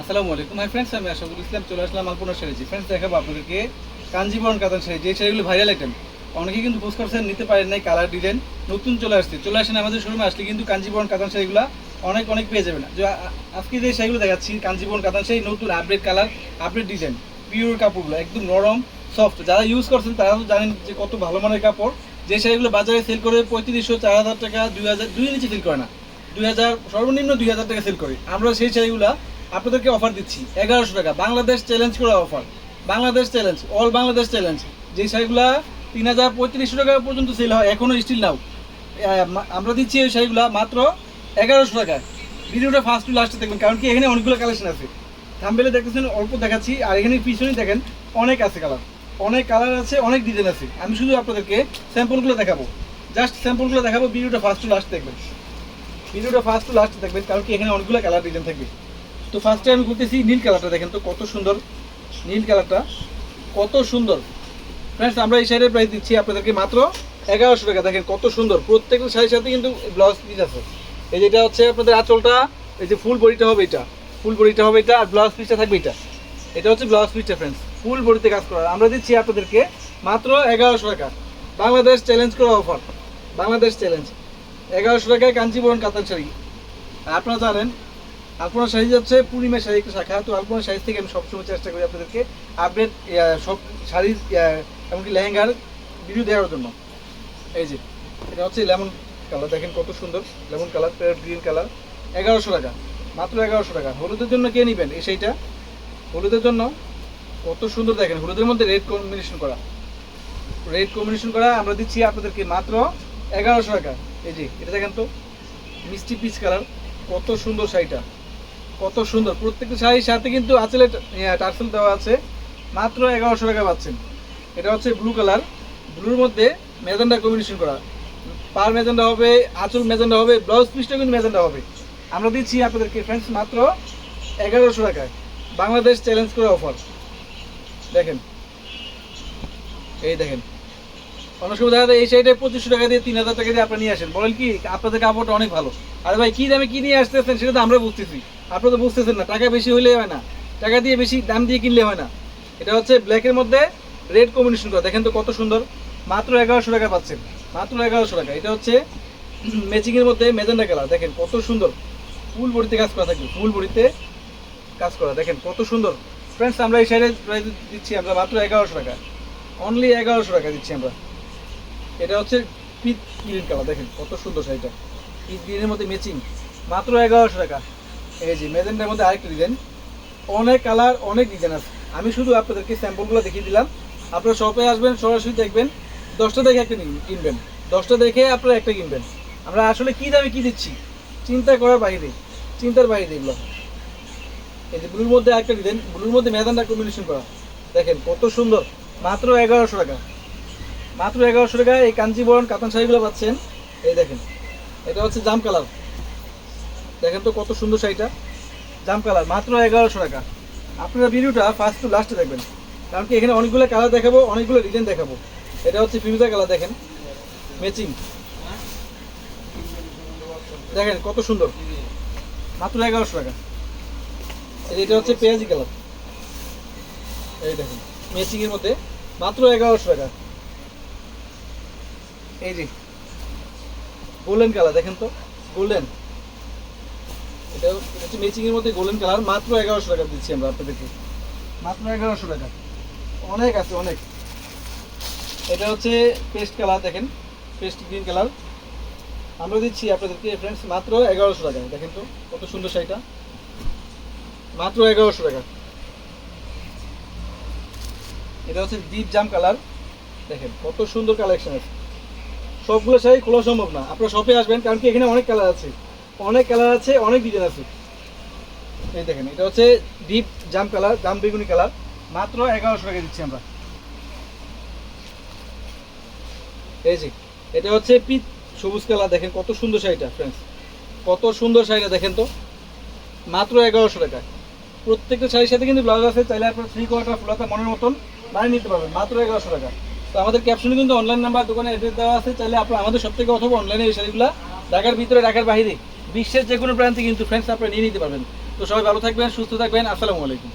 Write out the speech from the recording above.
আসসালামু আলাইকুম। Hi friends আমি আশাফুল ইসলাম চলে আসলাম আলপনা শাড়ি ফ্রেন্ডস দেখাবো আপনাদেরকে কাঞ্জিবরণ কাতান শাড়ি যে শাড়িগুলো ভাইরাল আইটেম অনেকে কিন্তু পোস্ট করছেন, নিতে পারেন নাই কালার ডিজাইন নতুন চলে আসছে। চলে আসেন আমাদের শোরুমে আসলে কিন্তু কাঞ্জিবরণ কাতান শাড়িগুলো অনেক অনেক পেয়ে যাবেন। যে আজকে যে শাড়িগুলো দেখাচ্ছি, কাঞ্জিবরণ কাতান শাড়ি, নতুন update colour update design pure কাপড়গুলো, একদম নরম সফট যারা ইউজ করছেন, তারা তো জানেন যে কত ভালো মানের কাপড়। যে শাড়িগুলো বাজারে সেল করে পঁয়ত্রিশশো চার হাজার টাকা, দুই হাজার, দুই নিচে সেল করে না, দুই হাজার, সর্বনিম্ন দুই হাজার টাকা সেল করে। আমরা সেই শাড়িগুলো আপনাদেরকে অফার দিচ্ছি। এগারোশো টাকা। বাংলাদেশ চ্যালেঞ্জ করা offer Bangladesh challenge all Bangladesh challenge যে শাড়িগুলো তিন হাজার পঁয়ত্রিশশো টাকা পর্যন্ত সেল হয় এখনও স্টিল নাও আমরা দিচ্ছি এই শাড়িগুলো মাত্র এগারোশো টাকায় ভিডিওটা ফার্স্ট টু লাস্টে দেখবেন, কারণ কি এখানে অনেকগুলো কালেকশন আছে। থামবেলে দেখতেছেন, অল্প দেখাচ্ছি, আর এখানে পিছনে দেখেন, অনেক আছে কালার অনেক কালার আছে, অনেক ডিজাইন আছে। আমি শুধু আপনাদেরকে স্যাম্পলগুলো দেখাবো। জাস্ট স্যাম্পলগুলো দেখাবো, ভিডিওটা ফার্স্ট টু লাস্ট দেখবেন। ভিডিওটা ফার্স্ট টু লাস্ট দেখবেন, কারণ কি এখানে অনেকগুলো কালার ডিজাইন থাকবে। তো ফার্স্টে আমি করতেছি নীল কালারটা দেখেন তো কত সুন্দর। নীল কালারটা কত সুন্দর। ফ্রেন্ডস আমরা এই শাড়ির প্রাইস দিচ্ছি আপনাদেরকে মাত্র এগারোশো টাকা। দেখেন কত সুন্দর। প্রত্যেকটা শাড়ির সাথে কিন্তু ব্লাউজ পিস আছে। এই যেটা হচ্ছে আপনাদের আঁচলটা, এই যে ফুল বডিটা হবে এটা। ফুল বডিটা হবে এটা আর ব্লাউজ পিসটা থাকবে এটা। এটা হচ্ছে ব্লাউজ পিসটা ফ্রেন্ডস ফুল বডিতে কাজ করা আমরা দিচ্ছি আপনাদেরকে মাত্র এগারোশো টাকা। বাংলাদেশ চ্যালেঞ্জ করা অফার বাংলাদেশ চ্যালেঞ্জ এগারোশো টাকায় কাঞ্চিবরণ কাতান শাড়ি। আপনারা জানেন আলপনা সাইজ হচ্ছে পূর্ণিমা শাড়ি একটা শাখা, তো আলপনা সাইজ থেকে আমি সবসময় চেষ্টা করি আপনাদেরকে আপডেট সব শাড়ির এমনকি লেহেঙ্গার ভিডিও দেওয়ার জন্য। এই যে, এটা হচ্ছে লেমন কালার দেখেন কত সুন্দর lemon colour parrot green colour এগারোশো টাকা, মাত্র এগারোশো টাকা। হলুদের জন্য কে নেবেন এই সেইটা হলুদের জন্য কত সুন্দর দেখেন, হলুদের মধ্যে রেড কম্বিনেশন করা। রেড কম্বিনেশন করা, আমরা দিচ্ছি আপনাদেরকে মাত্র এগারোশো টাকা। এই যে, এটা দেখেন তো, মিষ্টি পিচ কালার কত সুন্দর শাড়িটা। কত সুন্দর। প্রত্যেকটা শাড়ির সাথে কিন্তু আঁচলে টার্সেল দেওয়া আছে। মাত্র এগারোশো টাকা পাচ্ছেন। এটা হচ্ছে ব্লু কালার ব্লুর মধ্যে মেজেন্ডা কম্বিনেশন করা। পার মেজেন্ডা হবে, আঁচল মেজেন্ডা হবে ব্লাউজ পিসটা কিন্তু মেজেন্ডা হবে। আমরা দিচ্ছি আপনাদেরকে ফ্রেন্ডস মাত্র এগারোশো টাকায়। বাংলাদেশ চ্যালেঞ্জ করে অফার দেখেন। এই দেখেন। এই টাকা দিয়ে তিন হাজার টাকা দিয়ে আপনারা নিয়ে আসেন। বলেন কি অনেক ভালো। আরে ভাই, কি দামে আসতেছেন সেটা তো আমরা বুঝতেছি। তো বুঝতেছেন না, টাকা বেশি হইলে হয় না। টাকা দিয়ে বেশি দাম দিয়ে কিনলে হয় না। এটা হচ্ছে ব্ল্যাকের মধ্যে রেড করা। দেখেন তো কত সুন্দর। মাত্র এগারোশো টাকা পাচ্ছেন। মাত্র এগারোশো টাকা। এটা হচ্ছে মধ্যে দেখেন কত সুন্দর। ফুল কাজ করা থাকবে। ফুল কাজ করা। দেখেন কত সুন্দর। ফ্রেন্ডস আমরা এই দিচ্ছি আমরা মাত্র এগারোশো টাকা। অনলি এগারোশো টাকা দিচ্ছি আমরা। এটা হচ্ছে পিট গ্রিন কালার, দেখেন কত সুন্দর শাড়িটা। পিট গ্রিনের মধ্যে ম্যাচিং মাত্র এগারোশো টাকা। এই যে মেজেন্টার মধ্যে আরেকটা ডিজাইন অনেক কালার, অনেক ডিজাইন আছে। আমি শুধু আপনাদেরকে স্যাম্পলগুলো দেখিয়ে দিলাম। আপনারা শপে আসবেন, সরাসরি দেখবেন, দশটা দেখে একটা কিনবেন। দশটা দেখে আপনারা একটা কিনবেন। আমরা আসলে কী দামে কী দিচ্ছি? চিন্তা করার বাইরে, চিন্তার বাইরে এগুলো। এই যে ব্লুর মধ্যে একটা ডিজাইন ব্লুর মধ্যে মেজানটা কম্বিনেশন করা। দেখেন কত সুন্দর, মাত্র এগারোশো টাকা। মাত্র এগারোশো টাকায় এই কাঞ্জিবরণ কাতান শাড়িগুলো পাচ্ছেন। এই দেখেন, এটা হচ্ছে জাম কালার। দেখেন তো কত সুন্দর শাড়িটা। জাম কালার, মাত্র এগারোশো টাকা। আপনারা ভিডিওটা ফার্স্ট টু লাস্টে দেখবেন। কারণ কি এখানে অনেকগুলো কালার দেখাবো, অনেকগুলো ডিজাইন দেখাবো। এটা হচ্ছে ফিউজা কালার, দেখেন। ম্যাচিং দেখেন কত সুন্দর। মাত্র এগারোশো টাকা। এটা হচ্ছে পেঁয়াজি কালার। এই দেখেন ম্যাচিং এর মধ্যে। মাত্র এগারোশো টাকা। এই যে গোল্ডেন কালার দেখেন তো গোল্ডেন এটা হচ্ছে ম্যাচিং এর মধ্যে গোল্ডেন কালার মাত্র এগারোশো টাকা দিচ্ছি আমরা আপনাদেরকে। মাত্র এগারোশো টাকা। অনেক আছে, অনেক। এটা হচ্ছে পেস্ট কালার দেখেন পেস্ট গ্রিন কালার আমরা দিচ্ছি আপনাদেরকে ফ্রেন্ডস মাত্র এগারোশো টাকা দেখেন তো, কত সুন্দর শাড়িটা। মাত্র এগারোশো টাকা। এটা হচ্ছে ডিপ জাম কালার দেখেন, কত সুন্দর কালেকশন আছে। সবগুলো শাড়ি খোলা সম্ভব না। আপনারা শপে আসবেন, কারণ কি এখানে অনেক কালার আছে। অনেক কালার আছে, অনেক ডিজাইন আছে। এই দেখেন, এটা হচ্ছে ডিপ জাম কালার জাম বেগুনি কালার মাত্র এগারোশো টাকা দিচ্ছি আমরা। এই যে, এটা হচ্ছে পিচ সবুজ কালার দেখেন কত সুন্দর শাড়িটা ফ্রেন্ডস কত সুন্দর শাড়িটা, দেখেন তো। মাত্র এগারোশো টাকা প্রত্যেকটা শাড়ির সাথে কিন্তু ব্লাউজ আছে, চাইলে আপনার থ্রি কোয়ার্টার ফুলাতা মনের মতন বানিয়ে নিতে পারবেন। মাত্র এগারোশো টাকা তো আমাদের ক্যাপশনে কিন্তু অনলাইন নাম্বার দোকানে অ্যাড্রেস দেওয়া আছে। চাইলে আপনার আমাদের সব থেকে অথবা অনলাইনে এই শাড়িগুলো ঢাকার ভিতরে, ঢাকার বাইরে, বিশ্বের যে কোনো প্রান্তে কিন্তু ফ্রেন্ডস আপনারা নিয়ে নিতে পারবেন। তো সবাই ভালো থাকবেন, সুস্থ থাকবেন। আসসালামু আলাইকুম।